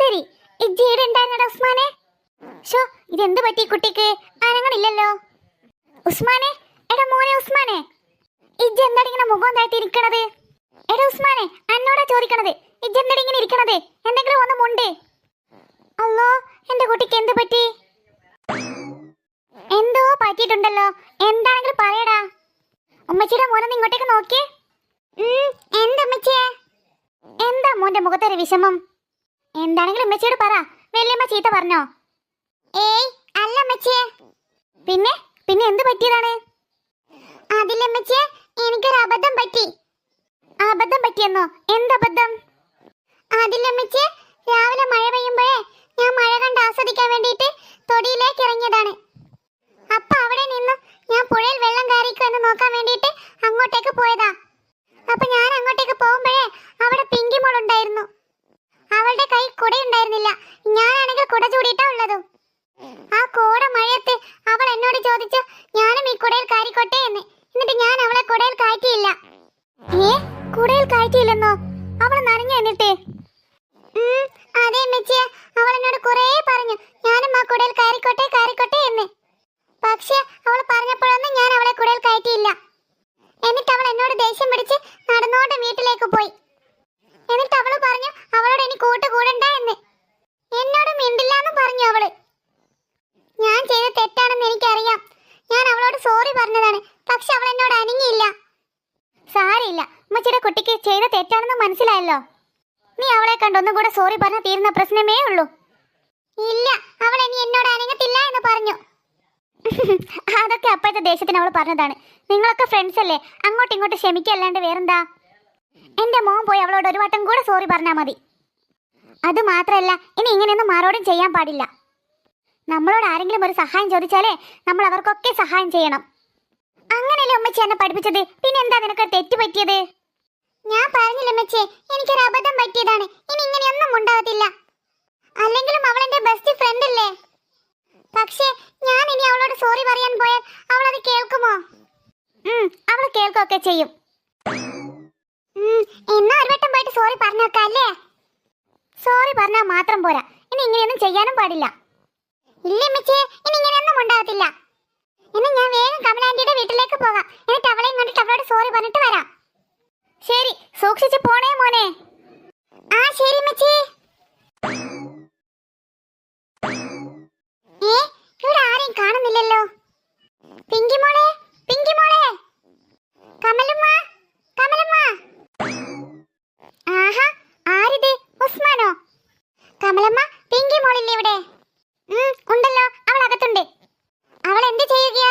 ശരി. ഇജ്ജിയുടെ ഉണ്ടായിരുന്നടാ ഉസ്മാനെ? ഷോ ഇതെന്ത് പറ്റി കുട്ടിക്ക്? അനങ്ങളില്ലല്ലോ ഉസ്മാനെ എടാ മോനെ ഉസ്മാനെ. ഇജ്ജ് എന്താടി ഇങ്ങനെ മുഖം താഴ്ത്തി ഇരിക്കണത്. എടാ ഉസ്മാനെ അന്നോടാ ചോദിക്കണത്. ഇജ്ജ് എന്താടി ഇങ്ങനെ ഇരിക്കണത്. എന്തെങ്കിലും ഒന്ന് ഉണ്ട് അല്ലോ എന്റെ കുട്ടിക്ക് എന്ത് പറ്റി? എന്തോ പറ്റിയിട്ടുണ്ടല്ലോ. എന്താണെങ്കിലും പറയടാ. ഉമ്മച്ചിയുടെ മോനൊന്ന് ഇങ്ങോട്ടേക്ക് നോക്കിയേ. ഉം, എന്താ ഉമ്മച്ചിയെ? എന്താ മോന്റെ മുഖത്തൊരു വിഷമം? എന്താണെങ്കിലും ഉമ്മച്ചിയോട് പറ. വല്യമ്മ ചീത്ത പറഞ്ഞോ? ഏയ് അല്ല അമ്മച്ചിയെ പിന്നെ? പിന്നെ എന്ത് പറ്റിയതാണ്? അതില്ല ഉമ്മച്ചിയെ എനിക്കൊരു അബദ്ധം പറ്റി. അബദ്ധം പറ്റിയെന്നോ? എന്തബദ്ധം അതില്ല രാവിലെ മഴ പെയ്യുമ്പോഴേ ഞാൻ മഴ കണ്ട് ആസ്വദിക്കാൻ വേണ്ടിയിട്ട് തൊടിയിലേക്ക് ഇറങ്ങിയതാണ്. അപ്പൊ അവിടെ നിന്ന് ഞാൻ പുഴയിൽ വെള്ളം കയറിക്കോ എന്ന് നോക്കാൻ വേണ്ടിയിട്ട് അങ്ങോട്ടേക്ക് പോയതാ അപ്പൊ ഞാൻ അങ്ങോട്ടേക്ക് പോകുമ്പോഴേ അവിടെ പിങ്കി മോൾ ഉണ്ടായിരുന്നു അവളുടെ കൈ കുട ഉണ്ടായിരുന്നില്ല ഞാനാണെങ്കിൽ കുട ചൂടിയിട്ടാ ഉള്ളതും ആ കോട മഴയത്ത് അവൾ എന്നോട് ചോദിച്ച ഞാനും ഈ കുടയിൽ കാരിക്കോട്ടെ എന്ന്. എന്നിട്ട് ഞാൻ അവളെ കുടയിൽ കയറ്റിയില്ല. ഏ? കുടയിൽ കയറ്റിയില്ലെന്നോ? അവൾ നനഞ്ഞു എന്നിട്ട്? അതെ അവൾ എന്നോട് കുറേ പറഞ്ഞു ഞാനും ആ കുടയിൽ കയറിക്കോട്ടെ കയറിക്കോട്ടെ എന്ന്. പക്ഷെ അവൾ പറഞ്ഞപ്പോഴൊന്നും ഞാൻ അവളെ കുടയിൽ കയറ്റിയില്ല എന്നിട്ട് അവൾ എന്നോട് ദേഷ്യം പിടിച്ച് നടന്നുകൊണ്ട് വീട്ടിലേക്ക് പോയി എന്നിട്ട് അവൾ പറഞ്ഞു അവളോട് ഇനി കൂട്ട് കൂടണ്ട എന്ന് എന്നോട് മിണ്ടില്ല എന്ന് പറഞ്ഞു അവൾ ഞാൻ ചെയ്ത തെറ്റാണെന്ന് എനിക്കറിയാം ഞാൻ അവളോട് സോറി പറഞ്ഞതാണ് പക്ഷെ അവൾ എന്നോട് അനങ്ങിയില്ല. സാരയില്ല ഉമ്മച്ചിയുടെ കുട്ടിക്ക് ചെയ്ത തെറ്റാണെന്ന് മനസ്സിലായല്ലോ. നീ അവളെ കണ്ടൊന്നും കൂടെ സോറി പറഞ്ഞാൽ തീരുന്ന പ്രശ്നമേ ഉള്ളൂ. ഇല്ല അവൾ ഇനി എന്നോട് അനങ്ങത്തില്ല എന്ന് പറഞ്ഞു. അതൊക്കെ അപ്പോഴത്തെ ദേശത്തിന് അവൾ പറഞ്ഞതാണ്. നിങ്ങളൊക്കെ ഫ്രണ്ട്സ് അല്ലേ? അങ്ങോട്ടും ഇങ്ങോട്ടും ക്ഷമിക്കല്ലാണ്ട് വേറെന്താ? എന്റെ മോൻ പോയി അവളോട് ഒരു വട്ടം കൂടെ സോറി പറഞ്ഞാൽ മതി. അത് മാത്രമല്ല ഇനി ഇങ്ങനെയൊന്നും മാറോടും ചെയ്യാൻ പാടില്ല. നമ്മളോട് ആരെങ്കിലും ഒരു സഹായം ചോദിച്ചാലേ നമ്മൾ അവർക്കൊക്കെ സഹായം ചെയ്യണം. അങ്ങനെയല്ലേ ഉമ്മച്ചി എന്നെ പഠിപ്പിച്ചത്? പിന്നെ എന്താ നിനക്ക് തെറ്റ് പറ്റിയത്? ഞാൻ പറഞ്ഞില്ല ഉമ്മച്ചി എനിക്കൊരു അബദ്ധം പറ്റിയതാണ്. ഇനി ഇങ്ങനെയൊന്നും ഉണ്ടാകത്തില്ല അല്ലെങ്കിലും അവൾ എന്റെ ബെസ്റ്റ് ഫ്രണ്ട് അല്ലേ? പക്ഷേ ഞാൻ ഇനി അവളോട് സോറി പറയാൻ പോയാൽ അവൾ അത് കേൾക്കുമോ? അവൾ കേൾക്കുകയൊക്കെ ചെയ്യും. എന്നാ ഒരു വട്ടം പോയിട്ട് സോറി പറഞ്ഞേക്കാം സോറി പറഞ്ഞാൽ മാത്രം പോരാ. ഇനി ഇങ്ങനെയൊന്നും ചെയ്യാനും പാടില്ല. ഇല്ല അമ്മച്ചേ ഇനി ഇങ്ങനെയൊന്നും ഉണ്ടാകത്തില്ല. ഇന്ന് ഞാൻ വേഗം കമലാന്റിയുടെ വീട്ടിലേക്ക് പോകാം. എന്നിട്ട് അവളെയും കണ്ടിട്ട് അവളോട് സോറി പറഞ്ഞിട്ട് വരാം. ശരി സൂക്ഷിച്ച് പോണേ മോനെ. ആ ശരി മച്ചി. ഏ കാണുന്നില്ലല്ലോ. പിങ്കി പിങ്കി ആഹാ ഉസ്മാനോ? കമലമ്മ പിങ്കി മോളില്ലേ ഇവിടെ? ഉണ്ടല്ലോ അവൾ അകത്തുണ്ട് അവൾ എന്ത് ചെയ്യുകയാ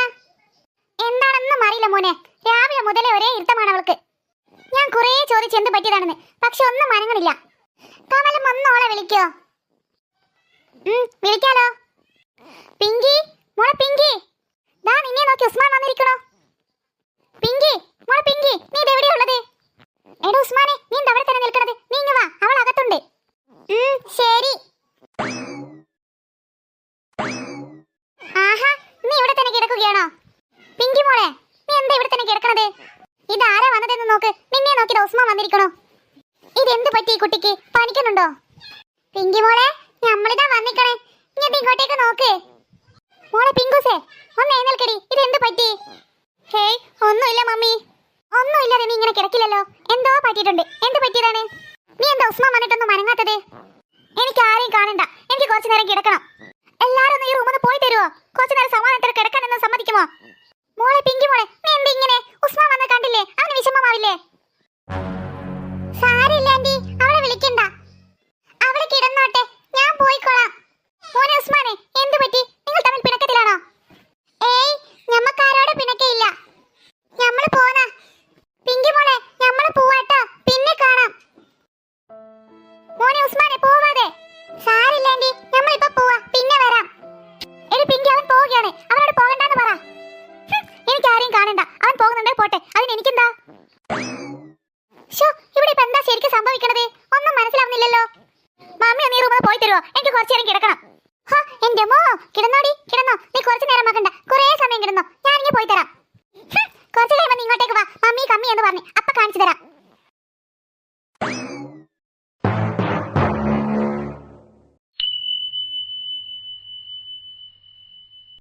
എന്താണെന്നും അറിയില്ല മോനെ. രാവിലെ മുതലേ ഒരേ ഇരുത്തമാണ് അവൾക്ക്. ഞാൻ കുറേ ചോദിച്ചു എന്ത് പറ്റിയതാണെന്ന്. പക്ഷെ ഒന്നും മനങ്ങണില്ല കമലം ഒന്നോളെ വിളിക്കോ? വിളിക്കാലോ പിങ്കി മോളെ പിങ്കി ദാ നിന്നെ നോക്കി ഉസ്മാൻ വന്നിരിക്കണോ പിങ്കി മോളെ പിങ്കി നീ ഇതെവിടെയാ ഉള്ളത് എടാ ഉസ്മാനെ നീ എന്താ അവിടെ തന്നെ നിൽക്കണത് നീ ഇങ്ങ് വാ അവൾ അകത്തുണ്ട് ഉം, ശരി ആഹാ നീ ഇവിടെ തന്നെ കിടക്കുകയാണോ പിങ്കി മോളെ നീ എന്താ ഇവിടെ ഇത് ആരാ വന്നതെന്ന് നോക്ക്. നിന്നെ നോക്കിയത് ഉസ്മാൻ വന്നിരിക്കണോ? ഇതെന്ത് പറ്റി കുട്ടിക്ക്? പനിക്കുന്നുണ്ടോ? പിങ്കി മോളെ നമ്മളിതാ വന്നിക്കണേ. ഇങ്ങോട്ട് ഇങ്ങോട്ടേക്ക് നോക്ക്. മോളെ പിങ്കുസേ ഒന്ന് എഴുന്നേൽക്കടി. ഇതെന്ത് പറ്റി? ഹേയ് ഒന്നുമില്ല മമ്മി. ഒന്നുമില്ലാതെ നീ ഇങ്ങനെ കിടക്കില്ലല്ലോ. എന്തോ പറ്റിയിട്ടുണ്ട്. എന്ത് പറ്റിയതാണ്? നീ എന്താ ഉസ്മാൻ വന്നിട്ടൊന്നും മനങ്ങാത്തത്? എനിക്ക് ആരെയും കാണണ്ട. എനിക്ക് കുറച്ചു നേരം കിടക്കണം. എല്ലാരും ഈ റൂമിൽ പോയി തരുമോ കുറച്ചു നേരം സമാധാനത്തിൽ കിടക്കാൻ കിടക്കാനെന്ന് സമ്മതിക്കുമോ? മോളെ പിങ്കി മോളെ thank you തരുമോ എനിക്ക് കുറച്ചു നേരം കിടക്കണം. എന്റെ മോ കിടന്നോടി കിടന്നോ. നീ കുറച്ചു നേരം ആക്കണ്ട. കുറേ സമയം കിടന്നോ. ഞാൻ ഇങ്ങനെ പോയി തരാം. കുറച്ചു കഴിയുമ്പോൾ ഇങ്ങോട്ടേക്ക് വാ. മമ്മി കമ്മി എന്ന് പറഞ്ഞു. അപ്പൊ കാണിച്ചു തരാം.